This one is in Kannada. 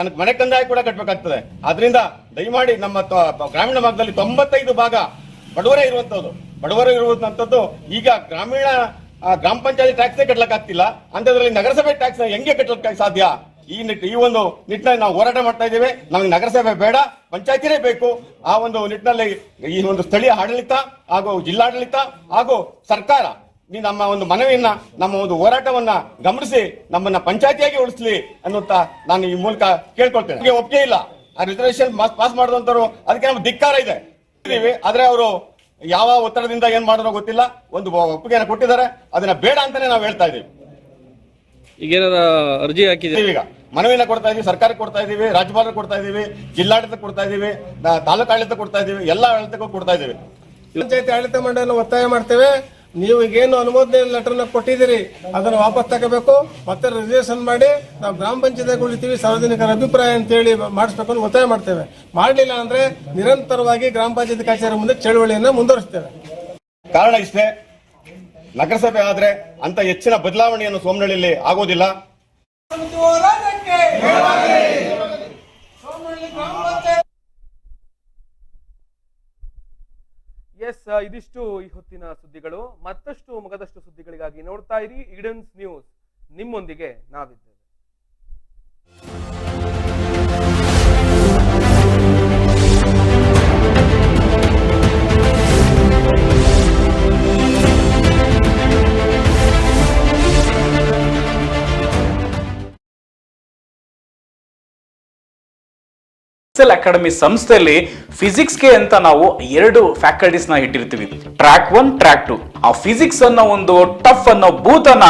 ನನಗೆ ಮನೆ ಕಂದಾಯ ಕೂಡ ಕಟ್ಟಬೇಕಾಗ್ತದೆ ಅದರಿಂದ ದಯಮಾಡಿ ನಮ್ಮ ಗ್ರಾಮೀಣ ಭಾಗದಲ್ಲಿ ತೊಂಬತ್ತೈದು ಭಾಗ ಬಡವರೇ ಇರುವಂತದ್ದು. ಬಡವರೇ ಇರುವಂತದ್ದು ಈಗ ಗ್ರಾಮೀಣ ಗ್ರಾಮ ಪಂಚಾಯಿತಿ ಟ್ಯಾಕ್ಸೇ ಕಟ್ಟಲಿಕ್ಕಾಗ್ತಿಲ್ಲ ಅಂತದ್ರಲ್ಲಿ ನಗರಸಭೆ ಟ್ಯಾಕ್ಸ್ ಹೆಂಗೆ ಕಟ್ಟಲಿಕ್ಕೆ ಸಾಧ್ಯ? ಈ ನಿಟ್ಟು ಈ ಒಂದು ನಿಟ್ಟಿನಲ್ಲಿ ನಾವು ಹೋರಾಟ ಮಾಡ್ತಾ ಇದ್ದೇವೆ. ನಮಗೆ ನಗರಸಭೆ ಬೇಡ, ಪಂಚಾಯತಿನೇ ಬೇಕು. ಆ ಒಂದು ನಿಟ್ಟಿನಲ್ಲಿ ಈ ಒಂದು ಸ್ಥಳೀಯ ಆಡಳಿತ ಹಾಗೂ ಜಿಲ್ಲಾಡಳಿತ ಹಾಗೂ ಸರ್ಕಾರ ಈ ನಮ್ಮ ಒಂದು ಮನವಿಯನ್ನ ನಮ್ಮ ಒಂದು ಹೋರಾಟವನ್ನ ಗಮನಿಸಿ ನಮ್ಮನ್ನ ಪಂಚಾಯತಿಯಾಗಿ ಉಳಿಸ್ಲಿ ಅನ್ನುತ್ತಾ ನಾನು ಈ ಮೂಲಕ ಕೇಳ್ಕೊಳ್ತೇನೆ. ಒಪ್ಪಿಗೆ ಇಲ್ಲ. ಆ ರಿಸರ್ವೇಶನ್ ಪಾಸ್ ಮಾಡಿದಂತರು ಅದಕ್ಕೆ ನಮ್ಗೆ ಧಿಕ್ಕಾರ ಇದೆ. ಆದ್ರೆ ಅವರು ಯಾವ ಒತ್ತಡದಿಂದ ಏನ್ ಮಾಡೋ ಗೊತ್ತಿಲ್ಲ. ಒಂದು ಒಪ್ಪಿಗೆಯನ್ನು ಕೊಟ್ಟಿದ್ದಾರೆ. ಅದನ್ನ ಬೇಡ ಅಂತಾನೆ ನಾವು ಹೇಳ್ತಾ ಇದೀವಿ ಈಗೇನಾರ ಅರ್ಜಿ ಹಾಕಿದ್ದೀವಿ ಈಗ ಮನವಿನ ಕೊಡ್ತಾ ಇದೀವಿ ಸರ್ಕಾರಕ್ಕೆ ಕೊಡ್ತಾ ಇದೀವಿ ರಾಜ್ಯಪಾಲರು ಕೊಡ್ತಾ ಇದೀವಿ ಜಿಲ್ಲಾಡಳಿತ ಕೊಡ್ತಾ ಇದೀವಿ ತಾಲೂಕಾಡಳಿತ ತಾಲೂಕು ಆಡಳಿತ ಕೊಡ್ತಾ ಇದೀವಿ ಎಲ್ಲಾ ಆಡಳಿತಕ್ಕೂ ಕೊಡ್ತಾ ಇದೀವಿ ಪಂಚಾಯತಿ ಆಡಳಿತ ಮಂಡಳಿ ಒತ್ತಾಯ ಮಾಡ್ತೇವೆ. ನೀವು ಏನು ಅನುಮೋದನೆ ಲೆಟರ್ನ ಕೊಟ್ಟಿದ್ದೀರಿ ಅದನ್ನು ವಾಪಸ್ ತಗೋಬೇಕು ಮತ್ತೆ ರಿಸರ್ವೇಷನ್ ಮಾಡಿ ನಾವು ಗ್ರಾಮ ಪಂಚಾಯತ್ ಉಳಿತೀವಿ ಸಾರ್ವಜನಿಕರ ಅಭಿಪ್ರಾಯ ಅಂತೇಳಿ ಮಾಡಿಸ್ಬೇಕು ಅಂತ ಒತ್ತಾಯ ಮಾಡ್ತೇವೆ. ಮಾಡಲಿಲ್ಲ ಅಂದ್ರೆ ನಿರಂತರವಾಗಿ ಗ್ರಾಮ ಪಂಚಾಯತ್ ಕಚೇರಿ ಮುಂದೆ ಚಳುವಳಿಯನ್ನು ಮುಂದುವರಿಸ್ತೇವೆ. ಕಾರಣ ಇಷ್ಟೇ. ನಗರಸಭೆ ಆದ್ರೆ ಅಂತ ಹೆಚ್ಚಿನ ಬದಲಾವಣೆಯನ್ನು ಸೋಮನಹಳ್ಳಿಯಲ್ಲಿ ಆಗೋದಿಲ್ಲ. ಎಸ್ ಇದಿಷ್ಟು ಈ ಹೊತ್ತಿನ ಸುದ್ದಿಗಳು. ಮತ್ತಷ್ಟು ಮುಗದಷ್ಟು ಸುದ್ದಿಗಳಿಗಾಗಿ ನೋಡ್ತಾ ಇರಿ. ಈಡನ್ಸ್ ನ್ಯೂಸ್ ನಿಮ್ಮೊಂದಿಗೆ ನಾವಿದ್ದೇವೆ. ಎಕ್ಸೆಲ್ ಅಕಾಡೆಮಿ ಸಂಸ್ಥೆಯಲ್ಲಿ ಫಿಸಿಕ್ಸ್ಗೆ ಅಂತ ನಾವು ಎರಡು ಫ್ಯಾಕಲ್ಟೀಸ್ನ ಇಟ್ಟಿರ್ತೀವಿ. ಟ್ರ್ಯಾಕ್ ಒನ್ ಟ್ರ್ಯಾಕ್ ಟು ಆ ಫಿಸಿಕ್ಸ್ ಅನ್ನೋ ಒಂದು ಟಫ್ ಅನ್ನೋ ಬೂತನ್ನ